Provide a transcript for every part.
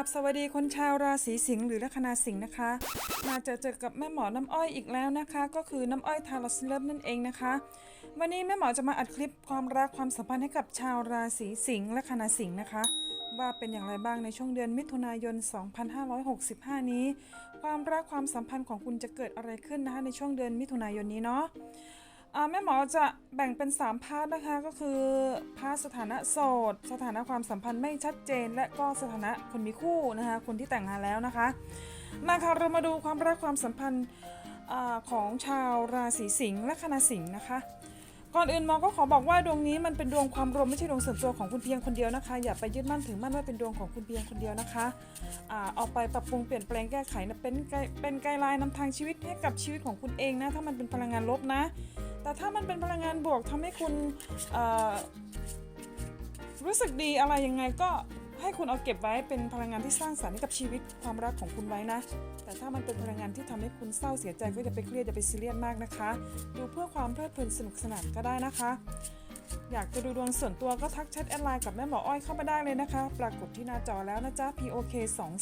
ราบสวัสดีคนชาวราศีสิงห์หรือลัคนาสิงห์นะคะ มาเจอเจอกับแม่หมอน้ำอ้อยอีกแล้วนะคะ ก็คือน้ำอ้อยทาร์ลอสเลิฟนั่นเองนะคะ วันนี้แม่หมอจะมาอัดคลิปความรักความสัมพันธ์ให้กับชาวราศีสิงห์และคนาสิงห์นะคะ ว่าเป็นอย่างไรบ้างในช่วงเดือนมิถุนายน 2565 นี้ ความรักความสัมพันธ์ของคุณจะเกิดอะไรขึ้นนะคะในช่วงเดือนมิถุนายนนี้เนาะ แม่หมอจะแบ่งเป็น 3 พาร์ทนะคะก็คือ พาร์ทสถานะโสด สถานะความสัมพันธ์ไม่ชัดเจน และก็สถานะคนมีคู่นะคะคนที่แต่งงานแล้วนะคะมาค่ะเรามาดูความรักความสัมพันธ์ของชาวราศีสิงห์และคณะสิงห์นะคะ ก่อนอื่นหมอก็ขอบอกว่าดวงนี้มันเป็นดวงความรวมไม่ใช่ดวงส่วนตัวของคุณเพียงคนเดียวนะคะ อย่าไปยึดมั่นถือมั่นว่าเป็นดวงของคุณเพียงคนเดียวนะคะอ่าเอาไปปรับปรุงเปลี่ยนแปลงแก้ไขนะเป็นเป็นไกด์ไลน์นำทางชีวิตให้กับชีวิตของคุณเองนะถ้ามันเป็นพลังงานลบนะ แต่ถ้ามันเป็นพลังงานบวกทำให้คุณรู้สึกดีอะไรยังไงก็ ให้คุณเอาเก็บไว้เป็นพลังงานที่สร้างสรรค์ให้กับชีวิตความรักของคุณไว้นะ แต่ถ้ามันเป็นพลังงานที่ทำให้คุณเศร้าเสียใจก็จะไปเครียดจะไปซีเรียสมากนะคะ ดูเพื่อความเพลิดเพลินสนุกสนานก็ได้นะคะ อยากจะดูดวงส่วนตัวก็ทักแชทแอดไลน์กับแม่หมออ้อยเข้ามาได้เลยนะคะ ปรากฏที่หน้าจอแล้วนะจ๊ะ POK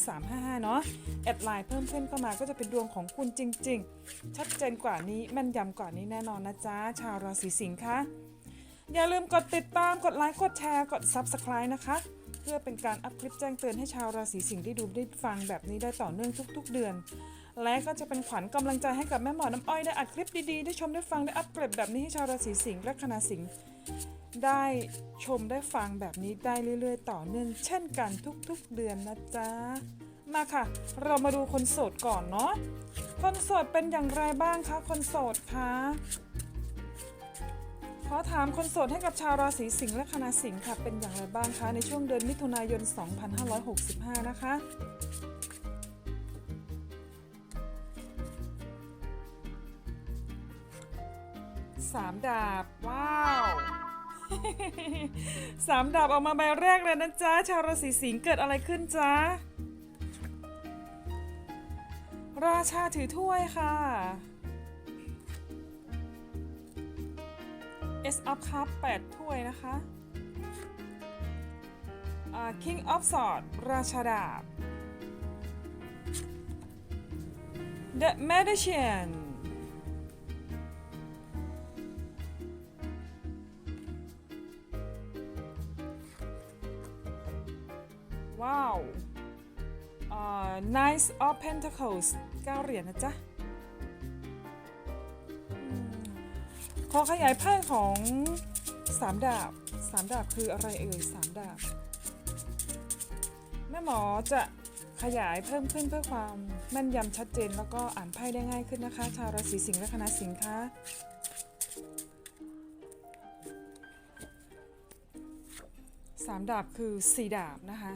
2355เนาะแอดไลน์เพิ่มเพื่อนเข้ามาก็จะเป็นดวงของคุณจริง ๆ ชัดเจนกว่านี้แม่นยำกว่านี้แน่นอนนะจ๊ะชาวราศีสิงห์คะอย่าลืมกดติดตาม กดไลค์ กดแชร์ กด Subscribe นะคะ พื่อเป็นการอัพคลิปแจ้งเตือนให้ชาวราศีสิงห์ได้ดูได้ฟังแบบนี้ได้ต่อเนื่องทุก ๆ เดือน และก็จะเป็นขวัญกำลังใจให้กับแม่หมอน้ำอ้อยได้อัดคลิปดีๆได้ชมได้ฟังได้อัปเกรดแบบนี้ให้ชาวราศีสิงห์และคณะสิงห์ได้ชมได้ฟังแบบนี้ได้เรื่อย ๆ ต่อเนื่องเช่นกันทุกๆเดือนนะจ๊ะมาค่ะ เรามาดูคนโสดก่อนเนาะคนโสดเป็นอย่างไรบ้างคะคนโสดคะ ขอถามคนโสดให้กับชาวราศีสิงห์และคณะสิงห์ค่ะเป็นอย่างไรบ้างคะ ในช่วงเดือนมิถุนายน 2565 นะคะสามดาบ ว้าวสามดาบออกมาใบแรกเลยนะจ๊ะ ชาวราศีสิงห์เกิดอะไรขึ้นจ๊ะ ราชาถือถ้วยค่ะ S up cup 8ถ้วยนะคะอ่า King of Sword ราชาดาบ The Magician ว้าว Knights of Pentacles 9 เหรียญนะจ๊ะ ขอขยายไพ่ของสามดาบสามดาบคืออะไรเอ่ยสามดาบ แม่หมอจะขยายเพิ่มขึ้นเพื่อความแม่นยำชัดเจนแล้วก็อ่านไพ่ได้ง่ายขึ้นนะคะ ชาวราศีสิงห์และคณะสิงห์คะสามดาบคือสี่ดาบนะคะ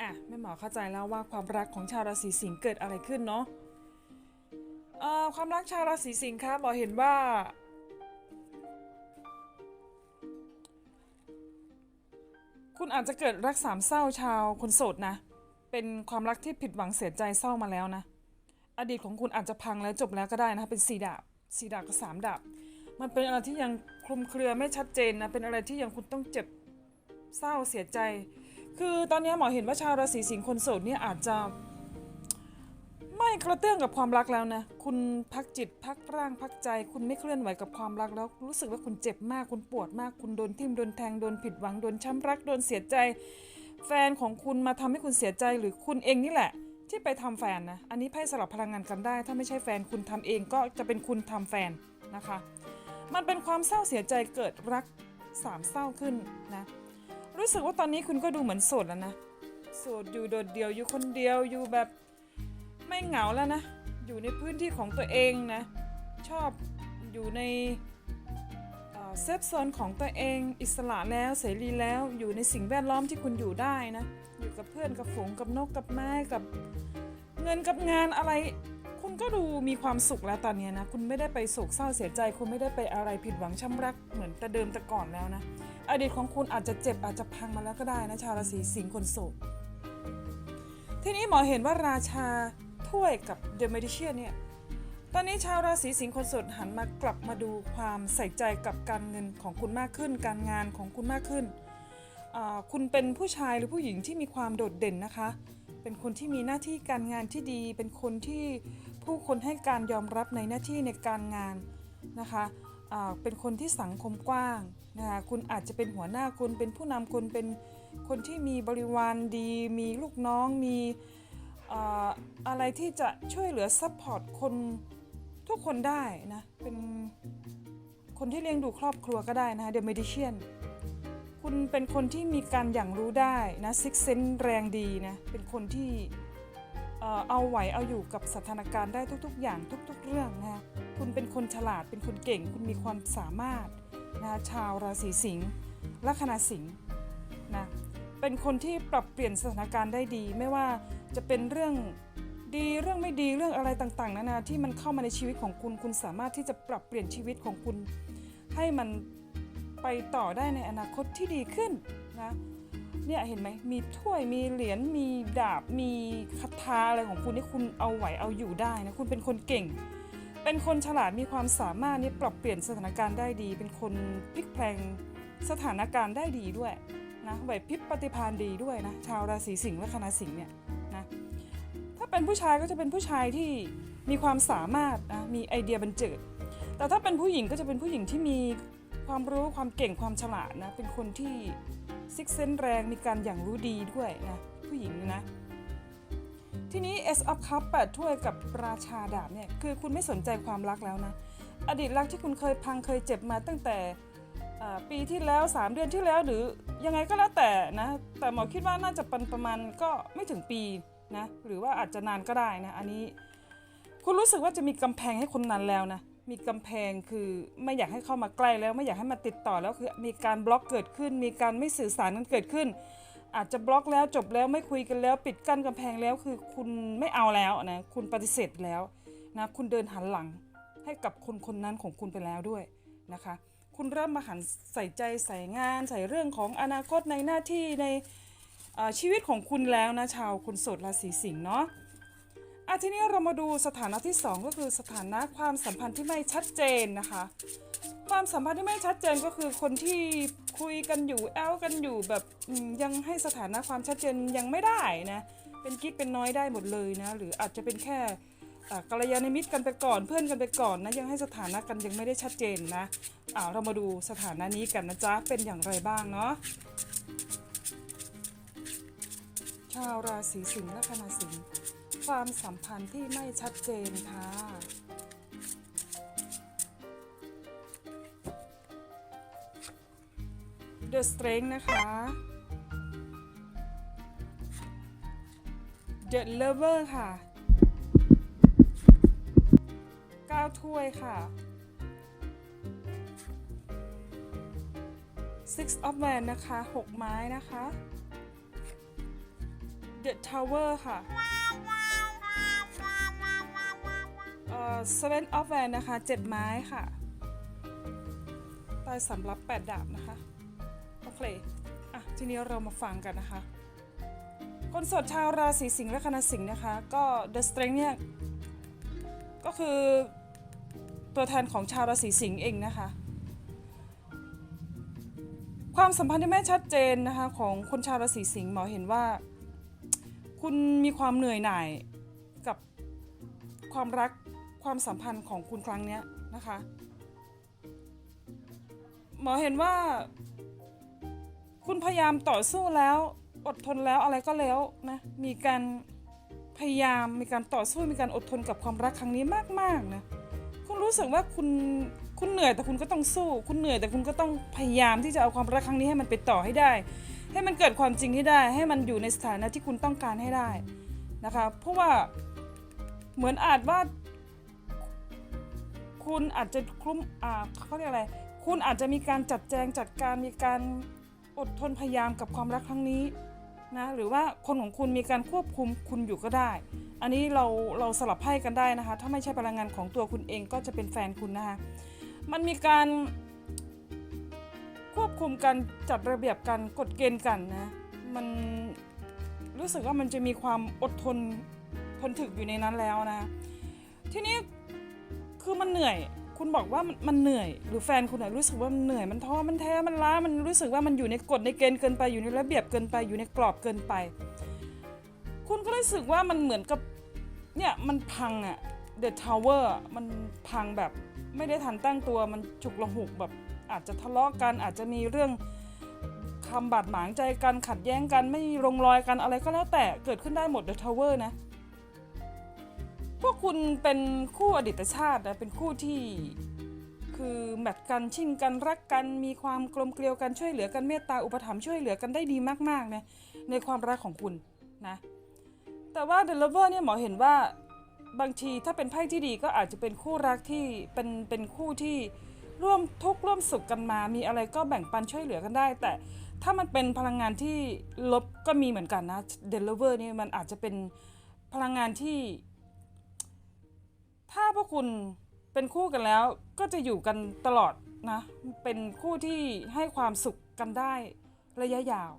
อะแม่หมอเข้าใจแล้วว่าความรักของชาวราศีสิงห์เกิดอะไรขึ้นเนาะความรักชาวราศีสิงห์คะหมอเห็นว่า คุณอาจจะเกิดรักสามเศร้าชาวคนโสดนะ เป็นความรักที่ผิดหวังเสียใจเศร้ามาแล้วนะ อดีตของคุณอาจจะพังแล้วจบแล้วก็ได้นะเป็นสี่ดาบสี่ดาบกับสามดาบ มันเป็นอะไรที่ยังคลุมเครือไม่ชัดเจนนะ เป็นอะไรที่ยังคุณต้องเจ็บเศร้าเสียใจ คือตอนนี้หมอเห็นว่าชาวราศีสิงห์คนโสดเนี่ยอาจจะ กระเตื้องกับความรักแล้วนะ คุณพักจิตพักร่างพักใจ คุณไม่เคลื่อนไหวกับความรักแล้ว รู้สึกว่าคุณเจ็บมากคุณปวดมาก คุณโดนทิ่มโดนแทงโดนผิดหวังโดนช้ำรักโดนเสียใจ แฟนของคุณมาทำให้คุณเสียใจหรือคุณเองนี่แหละ ที่ไปทำแฟนนะ อันนี้ไพ่สลับพลังงานกันได้ ถ้าไม่ใช่แฟนคุณทำเองก็จะเป็นคุณทำแฟนนะคะ มันเป็นความเศร้าเสียใจเกิดรักสามเศร้าขึ้นนะรู้สึกว่าตอนนี้คุณก็ดูเหมือนโสดแล้วนะโสดอยู่โดดเดี่ยวอยู่คนเดียวอยู่แบบ ไม่เหงาแล้วนะ อยู่ในพื้นที่ของตัวเองนะ ชอบอยู่ในเซฟโซนของตัวเอง อิสระแล้วเสรีแล้วอยู่ในสิ่งแวดล้อมที่คุณอยู่ได้นะ อยู่กับเพื่อนกับฝูงกับนกกับไม้กับเงินกับงานอะไร คุณก็ดูมีความสุขแล้วตอนนี้นะ คุณไม่ได้ไปโศกเศร้าเสียใจ คุณไม่ได้ไปอะไรผิดหวังช้ำรักเหมือนแต่เดิมแต่ก่อนแล้วนะ อดีตของคุณอาจจะเจ็บอาจจะพังมาแล้วก็ได้นะชาวราศีสิงห์คนโสดทีนี้หมอเห็นว่าราชา ถ้วยกับเดอะ m มดิเชียเนี่ย ตอนนี้ชาวราศีสิงห์คนสดหันมากลับมาดูความใส่ใจกับการเงินของคุณมากขึ้น การงานของคุณมากขึ้น คุณเป็นผู้ชายหรือผู้หญิงที่มีความโดดเด่นนะคะ เป็นคนที่มีหน้าที่การงานที่ดี เป็นคนที่ผู้คนให้การยอมรับในหน้าที่ในการงานนะคะเป็นคนที่สังคมกว้างนะคะคุณอาจจะเป็นหัวหน้าคุณเป็นผู้นำคุณเป็นคนที่มีบริวารดี มีลูกน้องมี อะไรที่จะช่วยเหลือซัพพอร์ตคนทุกคนได้นะ เป็นคนที่เลี้ยงดูครอบครัวก็ได้นะคะเดอะเมดิเชียนคุณเป็นคนที่มีการอย่างรู้ได้นะซิกเซนแรงดีนะเป็นคนที่เออเอาไหวเอาอยู่กับสถานการณ์ได้ทุก ๆ อย่างทุก ๆ เรื่องนะคุณเป็นคนฉลาดเป็นคนเก่ง คุณมีความสามารถนะชาวราศีสิงห์ลัคนาสิงห์ เป็นคนที่ปรับเปลี่ยนสถานการณ์ได้ดี ไม่ว่าจะเป็นเรื่องดีเรื่องไม่ดีเรื่องอะไรต่างๆนานาที่มันเข้ามาในชีวิตของคุณ คุณสามารถที่จะปรับเปลี่ยนชีวิตของคุณ ให้มันไปต่อได้ในอนาคตที่ดีขึ้นนะเนี่ยเห็นไหมมีถ้วยมีเหรียญมีดาบมีคาถาอะไรของคุณที่คุณเอาไหวเอาอยู่ได้นะคุณเป็นคนเก่ง เป็นคนฉลาดมีความสามารถนี่ปรับเปลี่ยนสถานการณ์ได้ดี เป็นคนพลิกแพลงสถานการณ์ได้ดีด้วย นะไหวพริบปฏิภาณดีด้วยนะชาวราศีสิงห์และคณะสิงห์เนี่ยนะถ้าเป็นผู้ชายก็จะเป็นผู้ชายที่มีความสามารถนะมีไอเดียบันเจิด แต่ถ้าเป็นผู้หญิงก็จะเป็นผู้หญิงที่มีความรู้ความเก่งความฉลาดนะเป็นคนที่ซิกเซนแรงมีการอย่างรู้ดีด้วยนะผู้หญิงนะทีนี้ S of Cup 8ถ้วยกับราชาดาบเนี่ยคือคุณไม่สนใจความรักแล้วนะ อดีตรักที่คุณเคยพังเคยเจ็บมาตั้งแต่ ปีที่แล้ว 3 เดือนที่แล้วหรือยังไงก็แล้วแต่นะแต่หมอคิดว่าน่าจะเป็นประมาณก็ไม่ถึงปีนะหรือว่าอาจจะนานก็ได้นะอันนี้ คุณรู้สึกว่าจะมีกำแพงให้คนนั้นแล้วนะมีกำแพงคือไม่อยากให้เข้ามาใกล้แล้วไม่อยากให้มาติดต่อแล้วคือมีการบล็อกเกิดขึ้น มีการไม่สื่อสารกันเกิดขึ้น อาจจะบล็อกแล้วจบแล้วไม่คุยกันแล้ว ปิดกั้นกำแพงแล้วคือคุณไม่เอาแล้วนะคุณปฏิเสธแล้วนะคุณเดินหันหลังให้กับคนคนนั้นของคุณไปแล้วด้วยนะคะ คุณเริ่มมาหันใส่ใจใส่งาน ใส่เรื่องของอนาคตในหน้าที่ในชีวิตของคุณแล้วนะชาวคนโสดราศีสิงห์เนาะอะทีนี้เรามาดูสถานะที่ 2 ก็คือสถานะความสัมพันธ์ที่ไม่ชัดเจนนะคะ ความสัมพันธ์ที่ไม่ชัดเจนก็คือคนที่คุยกันอยู่แอลกันอยู่แบบยังให้สถานะความชัดเจนยังไม่ได้นะเป็นกิ๊กเป็นน้อยได้หมดเลยนะหรืออาจจะเป็นแค่ กัลยาณมิตรกันไปก่อนเพื่อนกันไปก่อนนะยังให้สถานะกันยังไม่ได้ชัดเจนนะอ่าเรามาดูสถานะนี้กันนะจ๊ะเป็นอย่างไรบ้างเนาะชาวราศีสิงห์และคณะสิงห์ความสัมพันธ์ที่ไม่ชัดเจนค่ะ The string นะคะ The Lover ค่ะ 9 ถ้วยค่ะ Six of w a n นะคะ 6 ไม้นะคะ The Tower ค่ะเอ่อ Seven of w a n นะคะ 7 ไม้ค่ะใต้สำรับ 8 ดาบนะคะ โอเค อะ ทีนี้เรามาฟังกันนะคะ คนโสดชาวราศีสิงห์และคณะสิงห์นะคะ ก็ The Strength เนี่ย ก็คือ ตัวแทนของชาวราศีสิงห์เองนะคะ ความสัมพันธ์ที่ไม่ชัดเจนนะคะของคนชาวราศีสิงห์หมอเห็นว่า คุณมีความเหนื่อยหน่ายกับความรักความสัมพันธ์ของคุณครั้งเนี้ยนะคะหมอเห็นว่า คุณพยายามต่อสู้แล้วอดทนแล้วอะไรก็แล้วนะมีการพยายามมีการต่อสู้มีการอดทนกับความรักครั้งนี้มากๆนะ รู้สึกว่าคุณคุณเหนื่อยแต่คุณก็ต้องสู้ คุณเหนื่อยแต่คุณก็ต้องพยายามที่จะเอาความรักครั้งนี้ให้มันไปต่อให้ได้ ให้มันเกิดความจริงให้ได้ ให้มันอยู่ในสถานะที่คุณต้องการให้ได้นะคะเพราะว่าเหมือนอาจว่า คุณอาจจะคลุ้มอ่าเขาเรียกอะไร คุณอาจจะมีการจัดแจงจัดการมีการอดทนพยายามกับความรักครั้งนี้นะหรือว่าคนของคุณมีการควบคุมคุณอยู่ก็ได้ อันนี้เราเราสลับไพ่กันได้นะคะ ถ้าไม่ใช่พลังงานของตัวคุณเองก็จะเป็นแฟนคุณนะคะ มันมีการควบคุมกันจัดระเบียบกันกฎเกณฑ์กันนะ มันรู้สึกว่ามันจะมีความอดทนทนถึกอยู่ในนั้นแล้วนะ ทีนี้คือมันเหนื่อย คุณบอกว่ามันมันเหนื่อย หรือแฟนคุณอะรู้สึกว่ามันเหนื่อยมันท้อมันแท้มันล้ามันรู้สึกว่ามันอยู่ในกฎในเกณฑ์เกินไปอยู่ในระเบียบเกินไปอยู่ในกรอบเกินไป คุณก็รู้สึกว่ามันเหมือนกับ เนี่ยมันพังอะ The Tower อะมันพังแบบไม่ได้ทันตั้งตัวมันฉุกละหุกแบบอาจจะทะเลาะกันอาจจะมีเรื่องคำบาดหมางใจกันขัดแย้งกันไม่ลงรอยกันอะไรก็แล้วแต่เกิดขึ้นได้หมด The Tower นะ พวกคุณเป็นคู่อดีตชาตินะเป็นคู่ที่คือแมทกันชิ่งกันรักกันมีความกลมเกลียวกันช่วยเหลือกันเมตตาอุปถัมภ์ช่วยเหลือกันได้ดีมากๆนะในความรักของคุณนะ แต่ว่า The Lover เนี่ยหมอเห็นว่าบางทีถ้าเป็นไพ่ที่ดีก็อาจจะเป็นคู่รักที่เป็นเป็นคู่ที่ร่วมทุกข์ร่วมสุขกันมา มีอะไรก็แบ่งปันช่วยเหลือกันได้ แต่ถ้ามันเป็นพลังงานที่ลบก็มีเหมือนกันนะ The Lover นี่มันอาจจะเป็นพลังงานที่ ถ้าพวกคุณเป็นคู่กันแล้ว ก็จะอยู่กันตลอดนะ เป็นคู่ที่ให้ความสุขกันได้ระยะยาว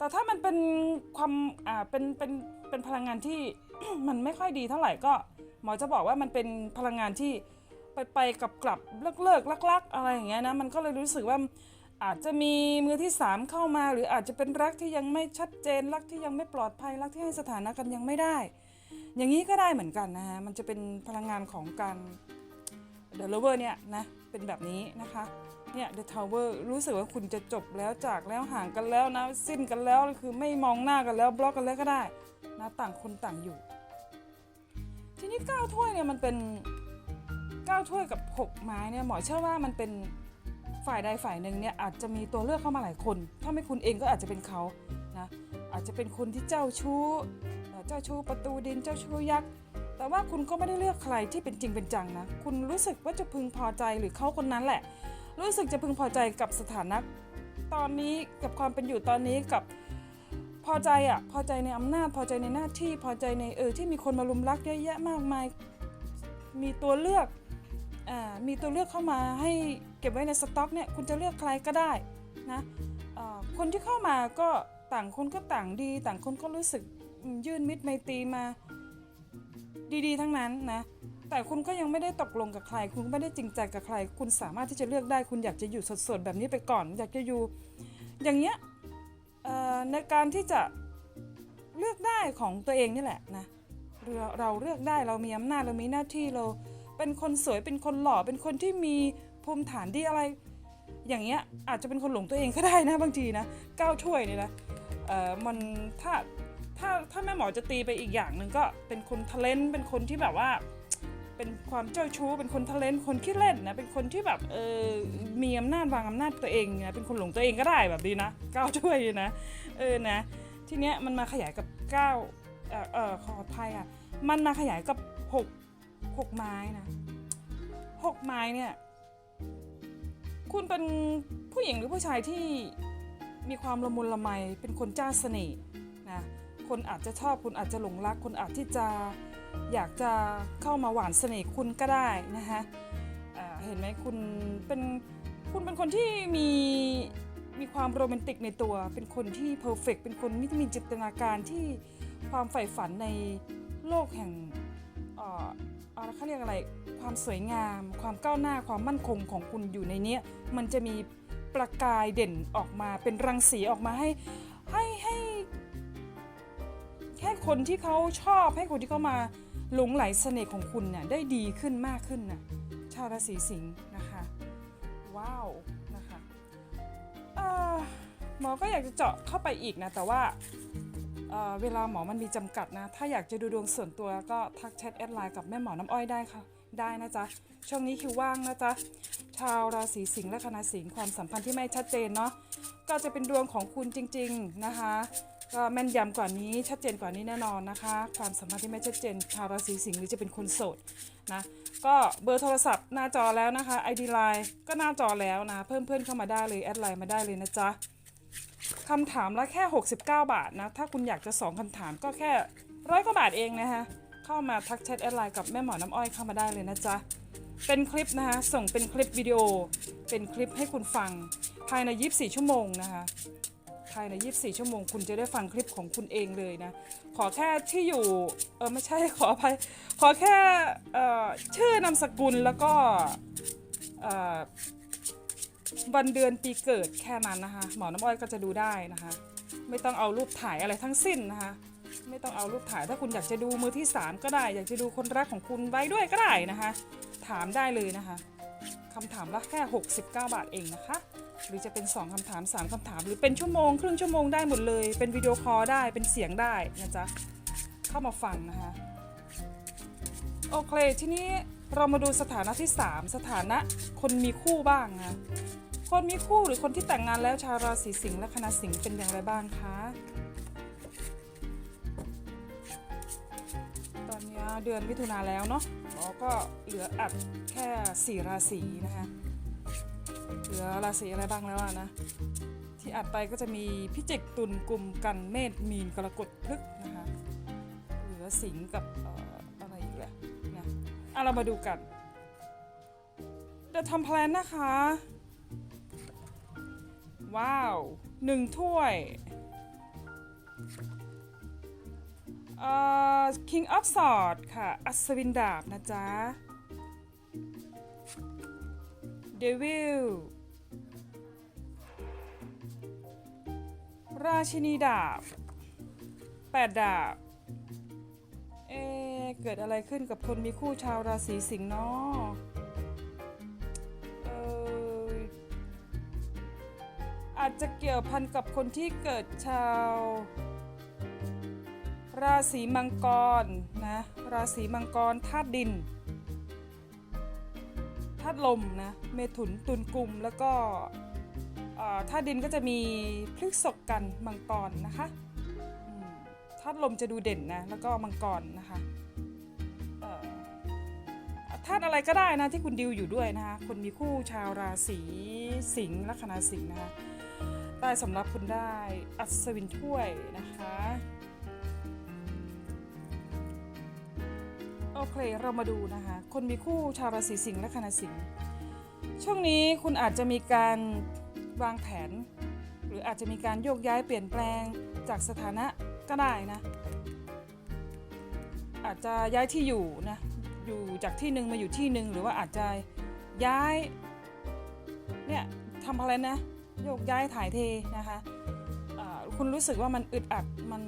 แต่ถ้ามันเป็นความอ่าเป็นเป็นเป็นพลังงานที่ มันไม่ค่อยดีเท่าไหร่ก็ หมอจะบอกว่ามันเป็นพลังงานที่ไปไปกับกลับเลิกเลิกลักลักอะไรอย่างเงี้ยนะมันก็เลยรู้สึกว่าอาจจะมีมือที่สามเข้ามา หรืออาจจะเป็นรักที่ยังไม่ชัดเจนรักที่ยังไม่ปลอดภัยรักที่ให้สถานะกันยังไม่ได้ อย่างนี้ก็ได้เหมือนกันนะฮะมันจะเป็นพลังงานของการ The Lover เนี่ยนะเป็นแบบนี้นะคะ เนี่ย The Tower รู้สึกว่าคุณจะจบแล้วจากแล้วห่างกันแล้วนะ สิ้นกันแล้วคือไม่มองหน้ากันแล้วบล็อกกันแล้วก็ได้นะต่างคนต่างอยู่ ทีนี้เก้าถ้วยเนี่ยมันเป็นเก้าถ้วยกับหกไม้เนี่ยหมอเชื่อว่ามันเป็นฝ่ายใดฝ่ายหนึ่งเนี่ยอาจจะมีตัวเลือกเข้ามาหลายคน ถ้าไม่คุณเองก็อาจจะเป็นเขานะอาจจะเป็นคนที่เจ้าชู้เจ้าชู้ประตูดินเจ้าชู้ยักษ์แต่ว่าคุณก็ไม่ได้เลือกใครที่เป็นจริงเป็นจังนะ คุณรู้สึกว่าจะพึงพอใจหรือเขาคนนั้นแหละ รู้สึกจะพึงพอใจกับสถานะตอนนี้กับความเป็นอยู่ตอนนี้กับพอใจอะพอใจในอำนาจพอใจในหน้าที่พอใจในเออที่มีคนมาลุมรักเยอะแยะมากมาย มีตัวเลือกอ่ามีตัวเลือกเข้ามาให้เก็บไว้ในสต็อกเนี่ยคุณจะเลือกใครก็ได้นะอ่คนที่เข้ามาก็ต่างคนก็ต่างดี ต่างคนก็รู้สึกยื่นมิตรไมตรีมาดีๆ ทั้งนั้นนะ แต่คุณก็ยังไม่ได้ตกลงกับใคร คุณไม่ได้จริงใจกับใคร คุณสามารถที่จะเลือกได้ คุณอยากจะอยู่สดๆแบบนี้ไปก่อน อยากจะอยู่ อย่างเงี้ยเอ่อในการที่จะเลือกได้ของตัวเองนี่แหละนะเราเราเลือกได้เรามีอำนาจเรามีหน้าที่เรา เป็นคนสวยเป็นคนหล่อเป็นคนที่มีภูมิฐานที่อะไร อย่างเงี้ยอาจจะเป็นคนหลงตัวเองก็ได้นะบางทีนะก้าวช่วยเนี่ยนะเอ่อมันถ้าถ้าถ้าแม่หมอจะตีไปอีกอย่างหนึ่งก็เป็นคนทะเลนเป็นคนที่แบบว่า เป็นความเจ้าชู้ เป็นคนทะเลนคนขี้เล่นนะ เป็นคนที่แบบเออมีอำนาจวางอำนาจตัวเองนะ เป็นคนหลงตัวเองก็ได้แบบนี้นะก้าวช่วยนะ เออนะ ทีเนี้ยมันมาขยายกับก้าวเออเออขออภัยอะ มันมาขยายกับหกหกไม้นะหกไม้เนี่ย คุณเป็นผู้หญิงหรือผู้ชายที่มีความละมุนละไม เป็นคนเจ้าเสน่ห์นะ คนอาจจะชอบคุณอาจจะหลงรัก คนอาจที่จะ อยากจะเข้ามาหวานเสน่ห์คุณก็ได้นะคะเห็นไหมคุณเป็นคุณเป็นคนที่มีมีความโรแมนติกในตัว เป็นคนที่เพอร์เฟกเป็นคนที่มีจินตนาการที่ความใฝ่ฝันในโลกแห่งเอ่อเอาละเขาเรียกอะไร ความสวยงาม ความก้าวหน้า ความมั่นคงของคุณอยู่ในเนี้ยมันจะมีประกายเด่นออกมาเป็นรังสีออกมาให้ให้ให้ แค่คนที่เขาชอบให้คนที่เขามาหลงไหลเสน่ห์ของคุณเนี่ยได้ดีขึ้นมากขึ้นนะชาวราศีสิงห์นะคะ ว้าวนะคะหมอก็อยากจะเจาะเข้าไปอีกนะ แต่ว่าเออเวลาหมอมันมีจำกัดนะ ถ้าอยากจะดูดวงส่วนตัวก็ทักแชทแอดไลน์กับแม่หมอน้ำอ้อยได้ค่ะ ได้นะจ๊ะ ช่วงนี้คิวว่างนะจ๊ะ ชาวราศีสิงห์และคณะสิงห์ความสัมพันธ์ที่ไม่ชัดเจนเนาะ ก็จะเป็นดวงของคุณจริง ๆนะคะ ก็แม่นยำกว่านี้ชัดเจนกว่านี้แน่นอนนะคะ ความสัมพันธ์ที่ไม่ชัดเจนชาวราศีสิงห์หรือจะเป็นคนโสดนะก็เบอร์โทรศัพท์หน้าจอแล้วนะคะ ID Line ก็หน้าจอแล้วนะเพิ่มเพื่อนเข้ามาได้เลยแอดไลน์มาได้เลยนะจ๊ะคำถามละแค่ 69 บาทนะ ถ้าคุณอยากจะ 2คำถามก็แค่ร้อยกว่าบาทเองนะคะเข้ามาทักแชทแอดไลน์กับแม่หมอน้ำอ้อยเข้ามาได้เลยนะจ๊ะเป็นคลิปนะคะส่งเป็นคลิปวิดีโอ เป็นคลิปให้คุณฟังภายใน 24 ชั่วโมงนะคะ ภายใน 24 ชั่วโมง คุณจะได้ฟังคลิปของคุณเองเลยนะ ขอแค่ที่อยู่ เออไม่ใช่ขออภัย ขอแค่เอ่อชื่อนามสกุลแล้วก็เอ่อวันเดือนปีเกิดแค่นั้นนะคะ หมอน้ำอ้อยก็จะดูได้นะคะ ไม่ต้องเอารูปถ่ายอะไรทั้งสิ้นนะคะ ไม่ต้องเอารูปถ่ายถ้าคุณอยากจะดูมือที่ 3 ก็ได้ อยากจะดูคนรักของคุณไว้ด้วยก็ได้นะคะ ถามได้เลยนะคะคำถามละแค่ 69 บาทเองนะคะ หรือจะเป็น 2คำถาม 3คำถาม หรือเป็นชั่วโมง ครึ่งชั่วโมงได้หมดเลย เป็นวิดีโอคอลได้เป็นเสียงได้นะจ๊ะ เข้ามาฟังนะคะ โอเค ทีนี้เรามาดูสถานะที่ 3 สถานะคนมีคู่บ้างนะคนมีคู่หรือคนที่แต่งงานแล้วชาวราศีสิงห์และคณะสิงห์เป็นอย่างไรบ้างคะตอนนี้เดือนมิถุนาแล้วเนาะเราก็เหลืออัดแค่ 4 ราศีนะคะ เหลือราศีอะไรบ้างแล้วนะ ที่อัดไปก็จะมีพิจิกตุลกลุ่มกันเมษมีนกรกฎพฤกนะคะเหลือสิงกับออะไรอีกแหละนะเอะเรามาดูกันเดี๋ยวทำแพลนนะคะ ว้าวหนึ่งถ้วยเอ่อ King of Swords ค่ะ อัศวินดาบนะจ๊ะ Devil ราชินีดาบแปดดาบ เอ เกิดอะไรขึ้นกับคนมีคู่ชาวราศีสิงห์เนาะเอออาจจะเกี่ยวพันกับคนที่เกิดชาว ราศีมังกรนะ ราศีมังกรธาตุดินาตุลมนะเมถุนตุลกุมแล้วก็ธาตุดินก็จะมีพฤกษกกันมังกรนะคะธาตุลมจะดูเด่นนะแล้วก็มังกรนะคะธาตุอะไรก็ได้นะที่คุณดิวอยู่ด้วยนะคะคนมีคู่ชาวราศีสิงห์ลัคนาสิงห์นะคะได้สำหรับคุณได้อัศวินถ้วยนะคะ โอเค เรามาดูนะคะ คนมีคู่ชาวราศีสิงห์และคณะสิงห์ช่วงนี้คุณอาจจะมีการวางแผน หรืออาจจะมีการโยกย้ายเปลี่ยนแปลงจากสถานะก็ได้นะ อาจจะย้ายที่อยู่นะอยู่จากที่หนึ่งมาอยู่ที่หนึ่งหรือว่าอาจจะย้ายเนี่ยทำอะไรนะโยกย้ายถ่ายเทนะคะอ่าคุณรู้สึกว่ามันอึดอัดมัน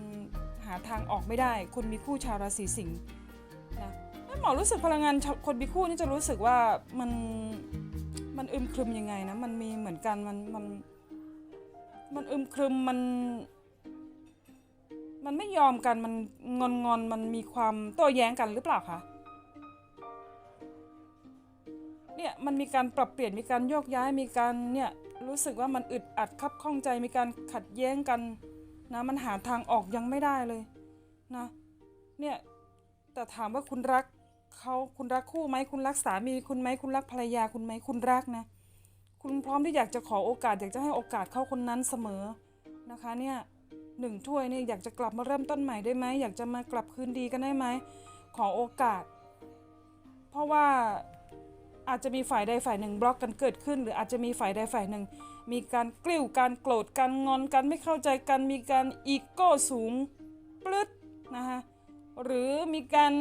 หาทางออกไม่ได้คนมีคู่ชาวราศีสิงห์ นะแล้วหมอรู้สึกพลังงานคนมีคู่นี่จะรู้สึกว่ามันมันอึมครึมยังไงนะมันมีเหมือนกันมันมันมันอึมครึมมัน มันไม่ยอมกันมันงอนงอนมันมีความโต้แย้งกันหรือเปล่าคะเนี่ยมันมีการปรับเปลี่ยนมีการโยกย้ายมีการเนี่ยรู้สึกว่ามันอึดอัดคับข้องใจมีการขัดแย้งกันนะมันหาทางออกยังไม่ได้เลยนะเนี่ยแต่ถามว่าคุณรัก เขาคุณรักคู่ไหมคุณรักสามีคุณไหมคุณรักภรรยาคุณไหมคุณรักนะ คุณพร้อมที่อยากจะขอโอกาส อยากจะให้โอกาสเขาคนนั้นเสมอนะคะเนี่ยหนึ่งถ้วยเนี่ยอยากจะกลับมาเริ่มต้นใหม่ได้ไหมอยากจะมากลับคืนดีกันได้ไหมขอโอกาส เพราะว่าอาจจะมีฝ่ายใดฝ่ายหนึ่งบล็อกกันเกิดขึ้น หรืออาจจะมีฝ่ายใดฝ่ายหนึ่ง มีการกลิ้วการโกรธการงอนกันไม่เข้าใจกัน มีการอีโก้สูงปลึดนะคะหรือมีการ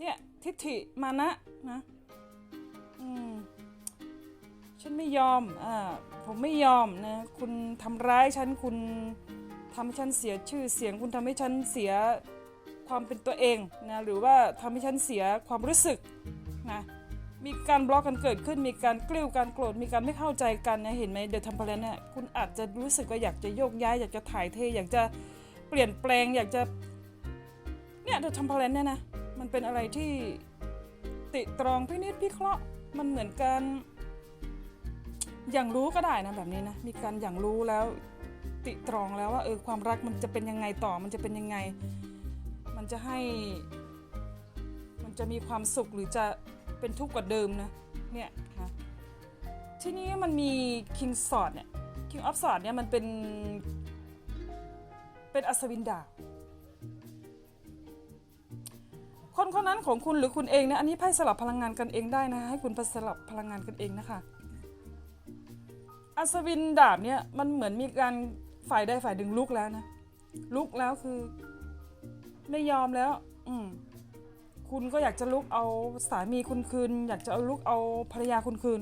เนี่ยทิฐิมานะนะอืมฉันไม่ยอมอ่าผมไม่ยอมนะคุณทำร้ายฉันคุณทำให้ฉันเสียชื่อเสียง คุณทำให้ฉันเสียความเป็นตัวเองนะหรือว่าทำให้ฉันเสียความรู้สึกนะมีการบล็อกกันเกิดขึ้น มีการกลิ้วการโกรธ มีการไม่เข้าใจกันนะ เห็นไหมเดอะทัมเพลนเนี่ย คุณอาจจะรู้สึกว่าอยากจะโยกย้าย อยากจะถ่ายเท อยากจะเปลี่ยนแปลง อยากจะ เนี่ยเดอะทัมเพลนเนี่ยนะ มันเป็นอะไรที่ติตรองพินิจพิเคราะห์มันเหมือนกันอย่างรู้ก็ได้นะแบบนี้นะมีการอย่างรู้แล้ว ติตรองแล้วว่าเออความรักมันจะเป็นยังไงต่อมันจะเป็นยังไง มันจะให้ มันจะมีความสุขหรือจะเป็นทุกข์กว่าเดิมนะเนี่ยนะทีนี้มันมี King Sword เนี่ย King of Sword เนี่ยมันเป็นเป็นอัศวินดาบ คนคนนั้นของคุณหรือคุณเองนะอันนี้ไพ่สลับพลังงานกันเองได้นะ ให้คุณไปสลับพลังงานกันเองนะคะอัศวินดาบเนี่ยมันเหมือนมีการฝ่ายใดฝ่ายหนึ่งลุกแล้วนะลุกแล้วคือ ไม่ยอมแล้ว อืมคุณก็อยากจะลุกเอาสามีคุณคืน อยากจะเอาลุกเอาภรรยาคุณคืน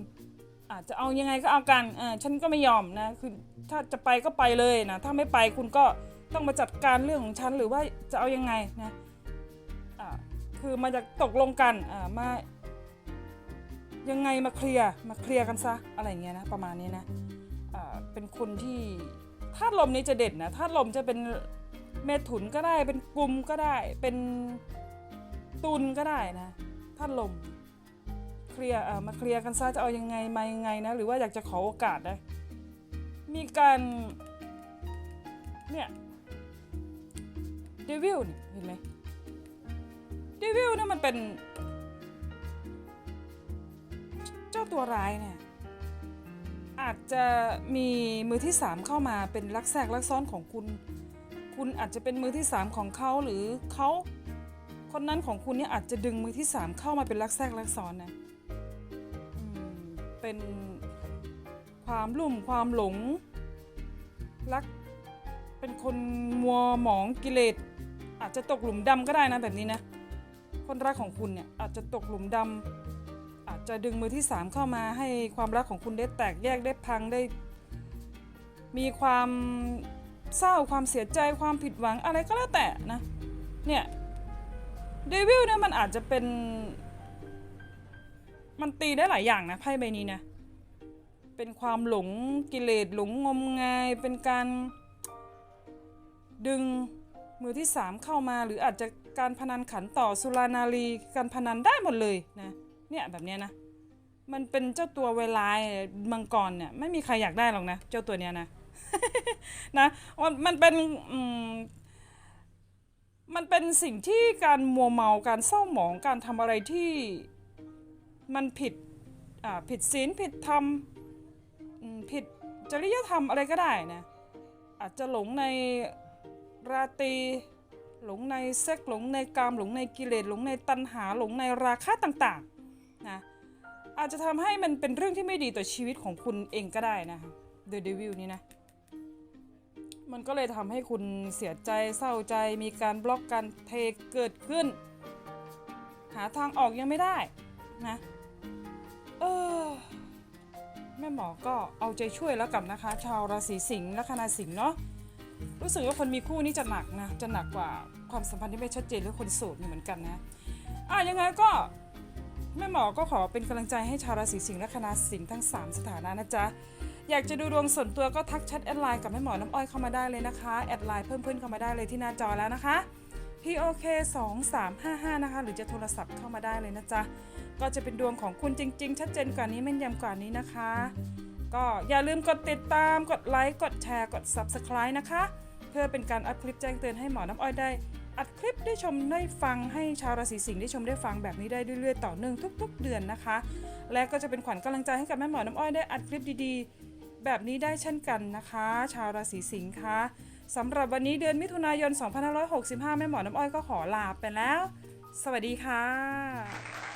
อาจจะเอายังไงก็เอากันอ่าฉันก็ไม่ยอมนะคือถ้าจะไปก็ไปเลยนะถ้าไม่ไปคุณก็ต้องมาจัดการเรื่องของฉันหรือว่าจะเอายังไงนะ คือมาจากตกลงกันอ่ามายังไงมาเคลียร์มาเคลียร์กันซะอะไรเงี้ยนะประมาณนี้นะอ่าเป็นคนที่ธาตุลมนี้จะเด่นนะธาตุลมจะเป็นเมถุนก็ได้ เป็นกลุ่มก็ได้ เป็นตุลก็ได้นะธาตุลมเคลียร์อ่ามาเคลียร์กันซะจะเอายังไงมายังไงนะหรือว่าอยากจะขอโอกาสนะมีการเนี่ยเดวิลเนี่ยเห็นไหม ดวิลเนี่ยมันเป็น เจ้าตัวร้ายเนี่ย อาจจะมีมือที่สามเข้ามาเป็นลักแทรกลักซ้อนของคุณ คุณอาจจะเป็นมือที่สามของเขาหรือเขาคนนั้นของคุณเนี่ยอาจจะดึงมือที่สามเข้ามาเป็นลักแทรกลักซ้อนนะเป็นความลุ่มความหลงรักเป็นคนมัวหมองกิเลสอาจจะตกหลุมดำก็ได้นะแบบนี้นะ คนรักของคุณเนี่ยอาจจะตกหลุมดำอาจจะดึงมือที่สามเข้ามาให้ความรักของคุณได้แตกแยกได้พังได้ มีความเศร้าความเสียใจความผิดหวังอะไรก็แล้วแต่นะเนี่ยเดวิลเนี่ยมันอาจจะเป็น มันตีได้หลายอย่างนะไพ่ใบนี้นะเป็นความหลงกิเลสหลงงมงายเป็นการดึงมือที่สามเข้ามาหรืออาจจะ การพนันขันต่อสุรานารีการพนันได้หมดเลยนะเนี่ยแบบเนี้ยนะมันเป็นเจ้าตัวเวลามังกรเนี่ยไม่มีใครอยากได้หรอกนะ เจ้าตัวเนี้ยนะนะมันมันเป็นมันเป็นสิ่งที่การมัวเมาการเศร้าหมองการทำอะไรที่มันผิดอ่าผิดศีลผิดธรรมอืมผิดจริยธรรมอะไรก็ได้นะอาจจะหลงในราตรี หลงในเซ็กหลงในกามหลงในกิเลสหลงในตัณหาหลงในราคะต่างๆนะอาจจะทำให้มันเป็นเรื่องที่ไม่ดีต่อชีวิตของคุณเองก็ได้นะ The Devil นี่นะมันก็เลยทำให้คุณเสียใจเศร้าใจมีการบล็อกกันเทเกิดขึ้น หาทางออกยังไม่ได้นะเออแม่หมอก็เอาใจช่วยแล้วกันนะคะ ชาวราศีสิงห์และคณาสิงห์เนาะ รู้สึกว่าคนมีคู่นี่จะหนักนะ จะหนักกว่าความสัมพันธ์ที่ไม่ชัดเจนหรือคนโสดมีเหมือนกันนะอะยังไงก็แม่หมอก็ขอเป็นกำลังใจให้ชาวราศีสิงห์และคณาสิงห์ทั้ง 3 สถานะนะจ๊ะ อยากจะดูดวงส่วนตัวก็ทักแชทแอดไลน์กับแม่หมอน้ำอ้อยเข้ามาได้เลยนะคะ แอดไลน์เพิ่มเพื่อนเข้ามาได้เลยที่หน้าจอแล้วนะคะ POK 2 3 5 5 นะคะ หรือจะโทรศัพท์เข้ามาได้เลยนะจ๊ะ ก็จะเป็นดวงของคุณจริง ๆ ชัดเจนกว่านี้แม่นยำกว่านี้นะคะ ก็อย่าลืมกดติดตาม กดไลค์ กดแชร์ กด Subscribe นะคะ เพื่อเป็นการอัดคลิปแจ้งเตือนให้หมอน้ำอ้อยได้ อัดคลิปได้ชมได้ฟังให้ชาวราศีสิงห์ได้ชมได้ฟังแบบนี้ได้เรื่อยๆต่อเนื่องทุก ๆ เดือนนะคะ และก็จะเป็นขวัญกำลังใจให้กับแม่หมอน้ำอ้อยได้อัดคลิปดีๆ แบบนี้ได้เช่นกันนะคะ ชาวราศีสิงห์คะสำหรับวันนี้เดือนมิถุนายน 2565 แม่หมอน้ำอ้อยก็ขอลาไปแล้ว สวัสดีค่ะ